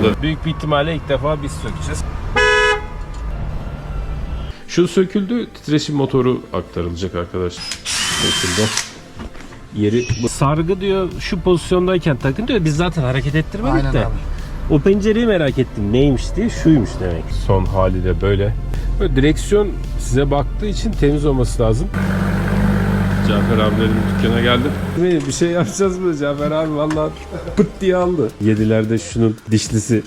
O da büyük bir ihtimalle ilk defa biz sökeceğiz. Şu söküldü. Titreşim motoru aktarılacak arkadaşlar. Söküldü. Yeri. Sargı diyor şu pozisyondayken takın diyor. Biz zaten hareket ettirmedik Aynen de. abi. O pencereyi merak ettim. Neymiş diye. Şuymuş demek. Son hali de böyle. Böyle direksiyon size baktığı için temiz olması lazım. Cafer abilerin dükkana geldim. Bir şey yapacağız mı Cafer abi? Vallahi pıt diye aldı. Yedilerde şunun dişlisi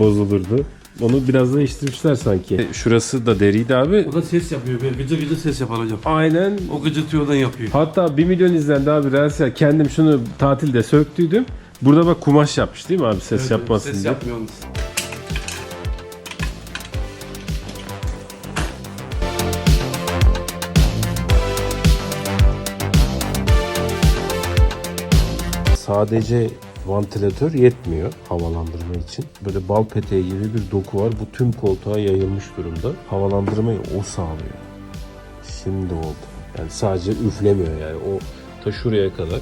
bozulurdu. Onu biraz değiştirmişler sanki. Şurası da deriydi abi. O da ses yapıyor. Böyle gıcı gıcı ses yapar hocam. Aynen. O gıcırtıyordan yapıyor. Hatta 1 milyon izlendi abi Reels'e. Kendim şunu tatilde söktüydüm. Burada bak kumaş yapmış değil mi abi ses yapmasın Ses diye. yapmıyor musun? Sadece vantilatör yetmiyor havalandırma için. Böyle bal peteği gibi bir doku var. Bu tüm koltuğa yayılmış durumda. Havalandırmayı o sağlıyor. Şimdi oldu. Yani sadece üflemiyor yani. O ta şuraya kadar.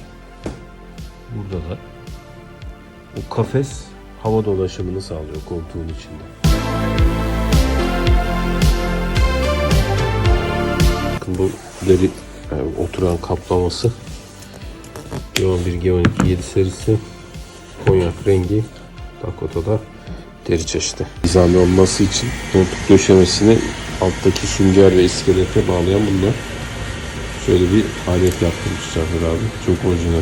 Burada da. O kafes hava dolaşımını sağlıyor koltuğun içinde. Bakın bu deri yani oturan kaplaması G11, G12, 7 serisi konyak rengi Dakota'da deri çeşidi. Nizami olması için koltuk döşemesini alttaki sünger ve iskelete bağlayan bunlar. Şöyle bir alet yaptırmış Cafer abi. Çok orijinal.